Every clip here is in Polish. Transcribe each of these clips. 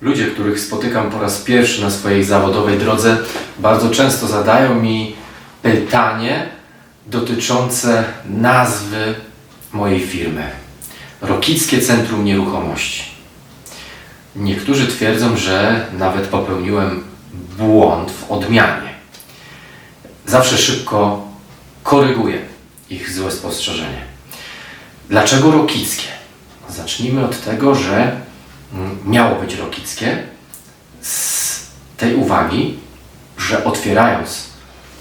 Ludzie, których spotykam po raz pierwszy na swojej zawodowej drodze, bardzo często zadają mi pytanie dotyczące nazwy mojej firmy. Rokickie Centrum Nieruchomości. Niektórzy twierdzą, że nawet popełniłem błąd w odmianie. Zawsze szybko koryguję ich złe spostrzeżenie. Dlaczego rokickie? Zacznijmy od tego, że miało być rokickie z tej uwagi, że otwierając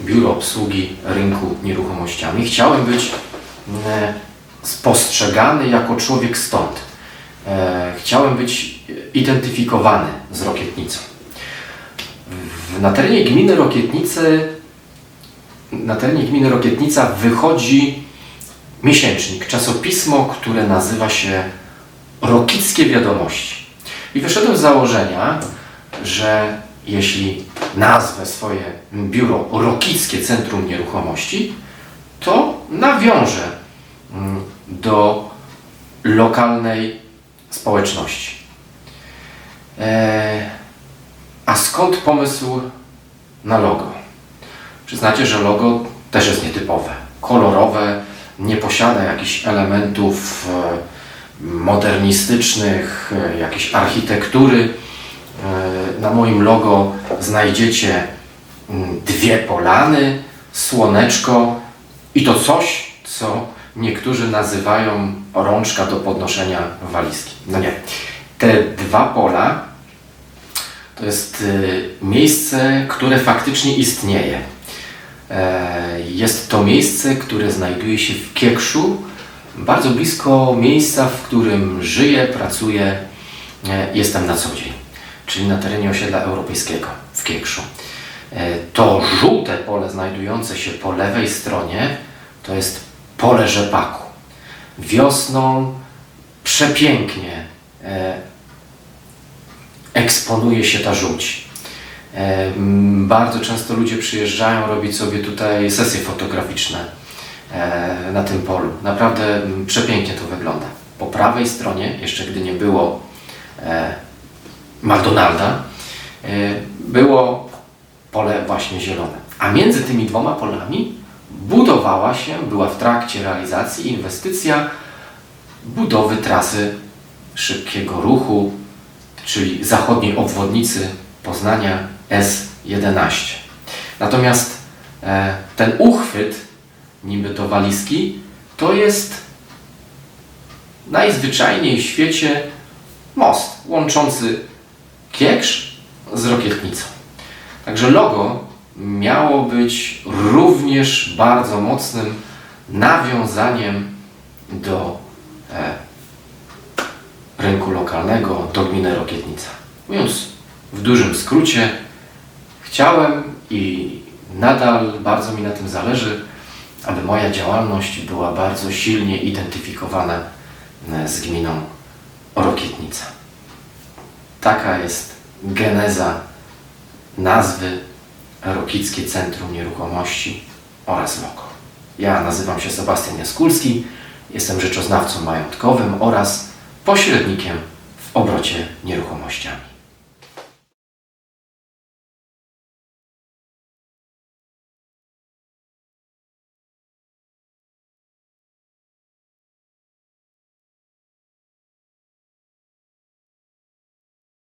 biuro obsługi rynku nieruchomościami, chciałem być mm, spostrzegany jako człowiek stąd. E, Chciałem być identyfikowany z Rokietnicą. Na terenie gminy Rokietnicy na terenie gminy Rokietnica wychodzi miesięcznik, czasopismo, które nazywa się Rokickie Wiadomości. I wyszedłem z założenia, że jeśli nazwę swoje biuro Rokickie Centrum Nieruchomości, to nawiążę mm, do lokalnej społeczności. E, a skąd pomysł na logo? Przyznacie, że logo też jest nietypowe, kolorowe, nie posiada jakichś elementów e, modernistycznych, e, jakiejś architektury. E, Na moim logo znajdziecie mm, dwie polany, słoneczko i to coś, co niektórzy nazywają rączka do podnoszenia walizki. No nie. Te dwa pola to jest y, miejsce, które faktycznie istnieje. E, Jest to miejsce, które znajduje się w Kiekszu, bardzo blisko miejsca, w którym żyję, pracuję, e, jestem na co dzień, czyli na terenie osiedla europejskiego w Kiekszu. E, To żółte pole znajdujące się po lewej stronie to jest pole rzepaku. Wiosną przepięknie e, eksponuje się ta żółć. Bardzo często ludzie przyjeżdżają robić sobie tutaj sesje fotograficzne na tym polu. Naprawdę m, przepięknie to wygląda. Po prawej stronie, jeszcze gdy nie było e, McDonalda, e, było pole właśnie zielone. A między tymi dwoma polami budowała się, była w trakcie realizacji inwestycja budowy trasy szybkiego ruchu, czyli zachodniej obwodnicy Poznania S11. Natomiast e, ten uchwyt, niby do walizki, to jest najzwyczajniej w świecie most łączący Kieksz z Rokietnicą. Także logo miało być również bardzo mocnym nawiązaniem do e, rynku lokalnego, do gminy Rokietnica. Mówiąc w dużym skrócie, chciałem i nadal bardzo mi na tym zależy, aby moja działalność była bardzo silnie identyfikowana e, z gminą Rokietnica. Taka jest geneza nazwy Rokickie Centrum Nieruchomości oraz logo. Ja nazywam się Sebastian Jaskulski, jestem rzeczoznawcą majątkowym oraz pośrednikiem w obrocie nieruchomościami.